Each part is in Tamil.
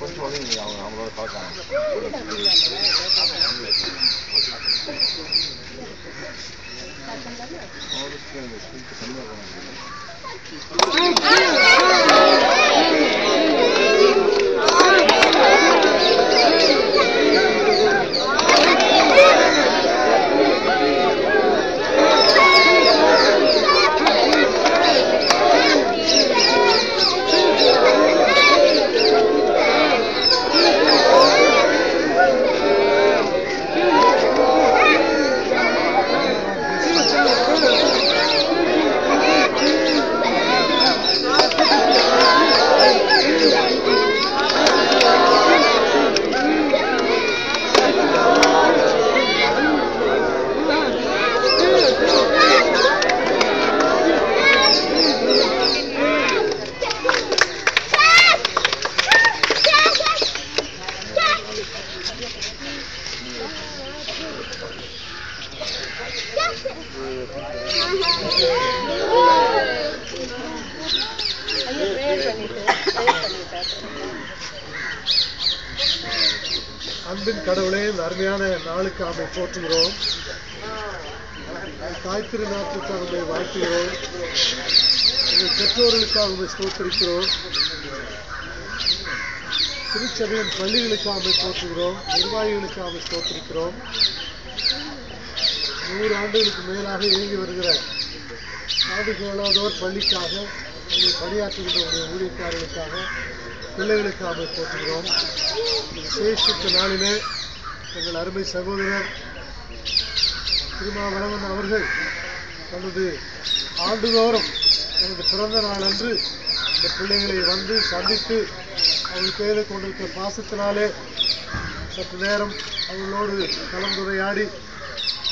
கொஞ்சம் அவங்க அவங்களோட और அன்பின் கடவுளே இந்த அருமையான நாளுக்கு அவை போற்றுகிறோம். தாய் திருநாட்டுக்காக உண்மை வாழ்த்துகிறோம் எங்கள் பெற்றோர்களுக்காக உண்மை ஸ்தோத்திரிக்கிறோம். திருச்சபையின் பள்ளிகளுக்காக போற்றுகிறோம். நிர்வாகிகளுக்காக ஸ்தோத்திரிக்கிறோம். நூறு ஆண்டுகளுக்கு மேலாக இயங்கி வருகிற நாடு கேளாதோர் பள்ளிக்காக உங்களை பணியாற்றுகின்ற உடைய ஊழியக்காரர்களுக்காக பிள்ளைகளுக்காக போட்டுகிறோம் இந்த நாளிலே எங்கள் அருமை சகோதரர் திருமாவளவன் அவர்கள் தனது ஆண்டுதோறும் எனது பிறந்த நாள் அன்று இந்த பிள்ளைகளை வந்து சந்தித்து அவர்கள் பேரை கொண்டிருக்கிற பாசத்தினாலே சற்று நேரம் அவர்களோடு கலந்துரையாடி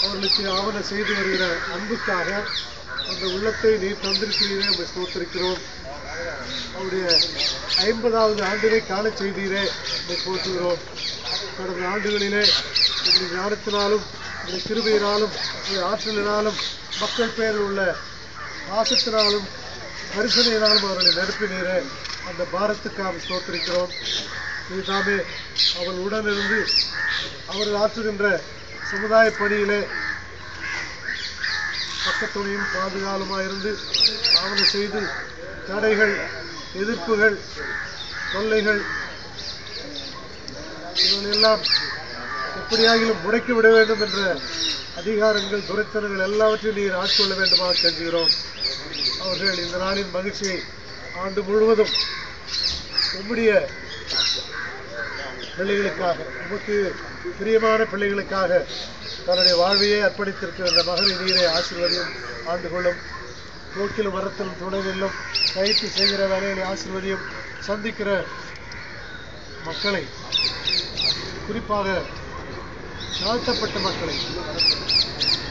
அவர்களுக்கு ஆவண செய்து வருகிற அன்புக்காக அந்த உள்ளத்தை நீ தந்திருக்கிறீரே நம்ம ஸ்தோத்திருக்கிறோம். அவருடைய ஐம்பதாவது ஆண்டிலே கால செய்தீரே நம்மை போற்றுகிறோம் கடந்த ஆண்டுகளிலே உங்களுடைய ஞானத்தினாலும் உங்களுடைய கிருபையினாலும் உங்களுடைய ஆற்றலினாலும் மக்கள் பெயரில் உள்ள பாசத்தினாலும் கரிசனையினாலும் அவர்களை நடப்பினீரே. அந்த பாரத்துக்காக சோத்திருக்கிறோம் இதுதாமே அவள் உடனிருந்து அவர்கள் ஆற்றுகின்ற சமுதாய பணியிலே பக்கத்துணையும் பாதுகாலமாக இருந்து ஆவணம் செய்து தடைகள் எதிர்ப்புகள் தொல்லைகள் இவர்களெல்லாம் எப்படியாகிலும் முடக்கி விட வேண்டும் என்ற அதிகாரங்கள் துரைத்தனங்கள் எல்லாவற்றையும் நீர் ஆட்கொள்ள வேண்டுமாக கருதுகிறோம் அவர்கள் இந்த நாளின் மகிழ்ச்சியை ஆண்டு முழுவதும் உம்முடைய பிள்ளைகளுக்காக உமக்கு பிரியமான பிள்ளைகளுக்காக தன்னுடைய வாழ்வையே அர்ப்பணித்திருக்கிற இந்த நீரை ஆசிர்வதியும் ஆண்டு கொள்ளும் போக்கிலும் வரத்திலும் துணைவிலும் கைத்து செய்கிற வேலைகளை ஆசிர்வதியும் சந்திக்கிற மக்களை குறிப்பாக தாழ்த்தப்பட்ட மக்களை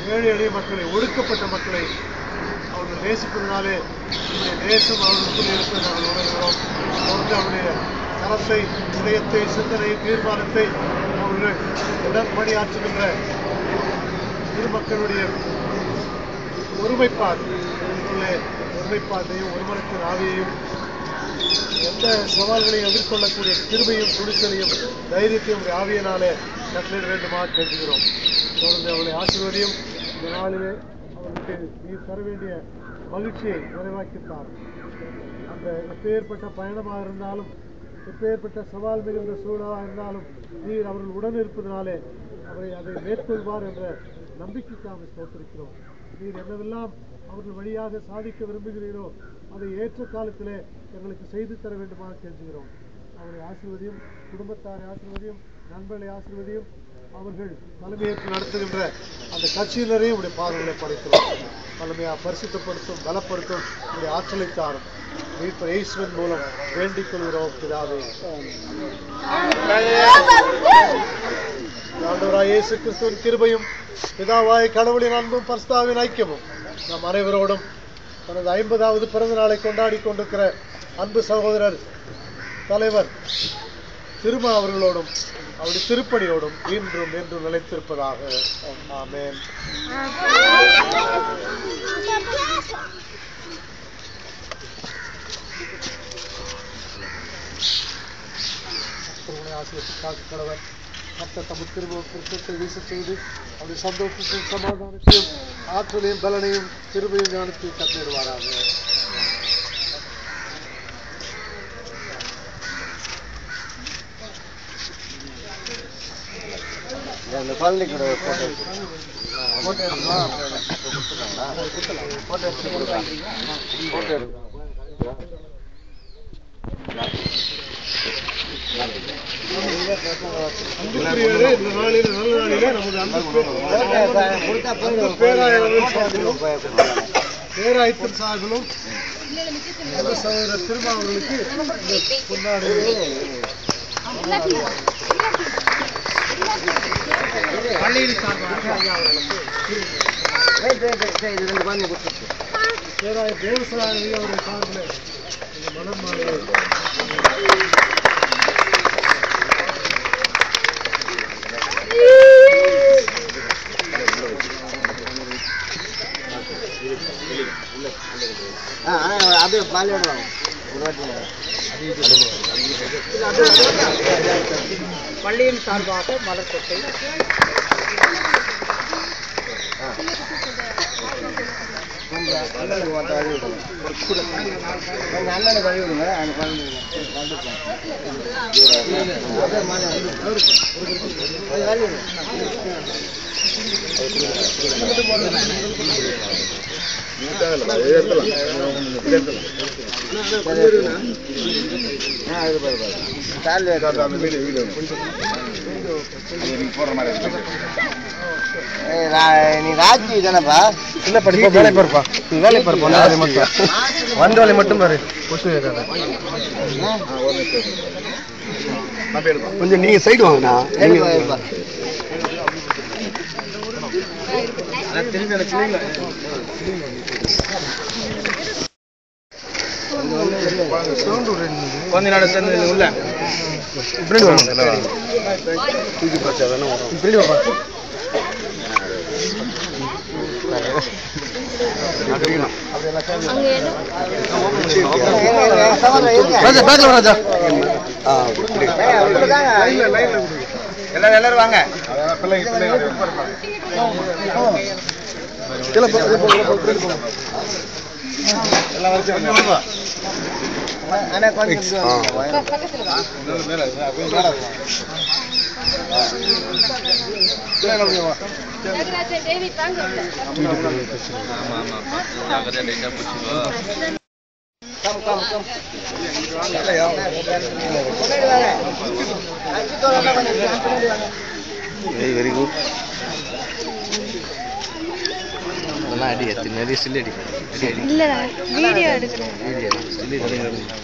ஏழை எளிய மக்களை ஒடுக்கப்பட்ட மக்களை அவர்கள் நேசிப்பதனாலே நம்முடைய தேசம் அவர்களுக்குள் இருப்பதை நாங்கள் உணர்கிறோம். அவர்கள் அவருடைய கரத்தை இதயத்தை சிந்தனை தீர்மானத்தை அவர்கள் உடன்பணியாற்றுகின்ற இரு மக்களுடைய ஒருமைப்பாடு உள்ளே ஒருமைப்பாட்டையும் ஒருமனத்தின் ஆவியையும் எந்த சவால்களையும் எதிர்கொள்ளக்கூடிய திருமையும் துணிச்சலையும் தைரியத்தையும் ஆவியனாலே ஆவியினாலே கட்டளையிட வேண்டுமா கேட்கிறோம். தொடர்ந்து அவளை ஆசிர்வதியும். இந்த நாளிலே அவர்களுக்கு நீர் தர வேண்டிய மகிழ்ச்சியை நிறைவாக்கித்தார். அந்த எப்பேற்பட்ட பயணமாக இருந்தாலும் எப்பேற்பட்ட சவால் மிகுந்த சூழலாக இருந்தாலும் நீர் அவர்கள் உடன் இருப்பதனாலே அவரை அதை மேற்கொள்வார் என்ற நம்பிக்கைக்காக தோற்றிருக்கிறோம். நீர் என்னவெல்லாம் அவர்கள் வழியாக சாதிக்க விரும்புகிறீரோ அதை ஏற்ற காலத்திலே எங்களுக்கு செய்து தர வேண்டுமாக கெஞ்சுகிறோம் அவரை ஆசிர்வதியும் குடும்பத்தாரை ஆசிர்வதியும் நண்பர்களை ஆசிர்வதியும் அவர்கள் தலைமையேற்று நடத்துகின்ற அந்த கட்சியினரையும் உடைய பார்வைகளை படைக்கிறோம். தலைமையாக பரிசுத்தப்படுத்தும் பலப்படுத்தும் உடைய ஆற்றலை தாரும். மீட்பர் இயேசுவின் மூலம் வேண்டிக் கொள்கிறோம் பிதாவே ஆண்டவராய் இயேசு கிறிஸ்துவின் கிருபையும் பிதாவாய் கடவுளின் அன்பும் பர்ஸ்தாவின் ஐக்கியமும் நம் அனைவரோடும் தனது ஐம்பதாவது பிறந்த நாளை கொண்டாடி கொண்டிருக்கிற அன்பு சகோதரர் தலைவர் திருமா அவர்களோடும் அவருடைய திருப்பணியோடும் இன்றும் என்றும் நிலைத்திருப்பதாக ஆமேன் ஆசிரியர் காக்க கடவர் மற்ற தமிழ் திரும்ப கிருத்தத்தை வீச செய்து அவருடைய சந்தோஷத்தையும் சமாதானத்தையும் ஆற்றலையும் பலனையும் திருமையும் ஞானத்தையும் கட்டிடுவாராக இந்த குழந்தைக்கு ஒரு போட்டோ போட்டோ போட்டோ எடுத்து கொடுக்கலாம் நாளிலே நல்ல நாளிலே நமது அன்பு அன்பு பேராயர்கள் சார்பிலும் பேராயத்தின் சார்பிலும் அன்பு சகோதரர் திருமா அவர்களுக்கு இந்த பொன்னாடை இது ரெண்டு குழந்தை கொடுத்துருக்கு பேராய தேவசராய அவருடைய சார்பில் இந்த மலர் மாலையை ஒரு வாட்டி பள்ளியின் சார்பாக மலர் கொட்டை கொஞ்சம் அண்ணனுக்கு மட்டும் வழி விடுங்க கொஞ்சம் அண்ணனுக்கு வழி விடுங்க அந்த குழந்தை நீ ராஜி தானப்பா இல்ல படிப்பா வேலை நீ வேலை பாருப்பா வேலை மட்டும் வந்த வேலை மட்டும் பாரு கொஞ்சம் நீங்க சைடு வாங்கண்ணா எடுப்பா, எடுப்பா. கொஞ்ச நாள் சேர்ந்து உள்ள. இப்படி தூக்கி பார்த்தா தானே வரும் இப்படி ராஜா. எல்லாரும் எல்லாரும் வாங்க. பிள்ளைங்க பிள்ளைங்க கம், கம், கம். முன்னாடி வெரி குட் அதெல்லாம் அடி எத்தனை நிறைய சில்லு அடி இல்லடா வீடியோ எடுக்கிறேன் வீடியோ சில்லு தளபதி வந்தாருல.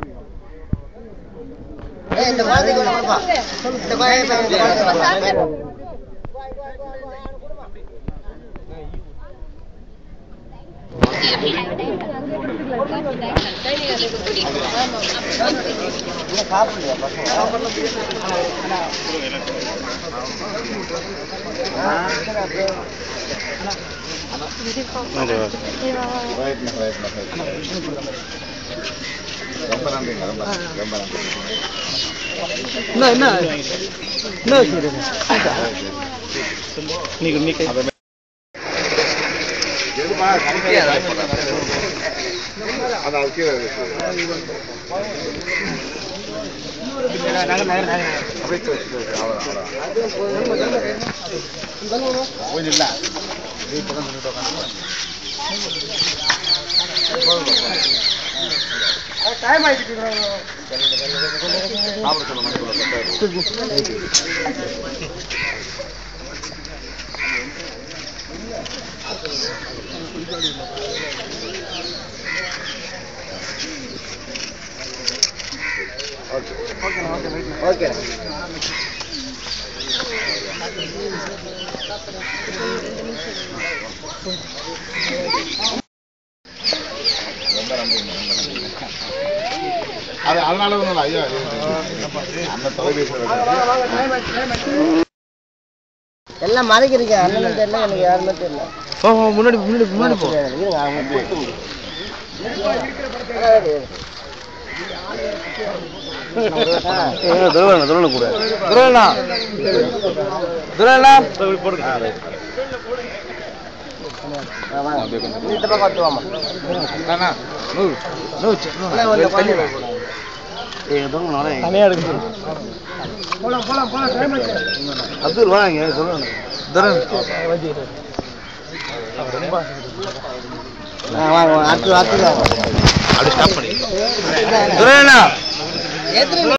இந்த குழந்தைக்கு ஒண்ணு கொடுப்பா. இந்த குழந்தைக்கு இந்த. இன்னும் சாப்பிடலையா பசங்க ரொம்ப நன்றிங்க ரொம்ப ரொம்ப நன்றி என்ன என்ன என்ன வச்சுருங்க எதுமா அது அது கீழே இருக்கு. அப்படியே கீழே இருக்கு. அவ்வளவுதான், அவ்வளவுதான். கொஞ்சம் இல்ல. நீ பக்கம் टाइम आई थी आप चलो मैं ओके ओके ओके அது அதனால ஐயா அந்த தொலைபேசி எல்லாம் மறைக்கிறீங்க. அண்ணனும் தெரியல எனக்கு யாருமே தெரியல முன்னாடி முன்னாடி முன்னாடி. துருவண்ணா துருவண்ண கூட. துருவண்ணா. துருவண்ணா. போடுங்க ஆ, வாங்க. இந்த பக்கம் வந்து வாம்மா. அண்ணா நூறு நூறு அண்ணா, கொஞ்சம் தள்ளி வா. தனியா எடுக்க அப்துல் வாங்க சொல்லுங்க. அடுத்து அடுத்து ஸ்டாப் பண்ணி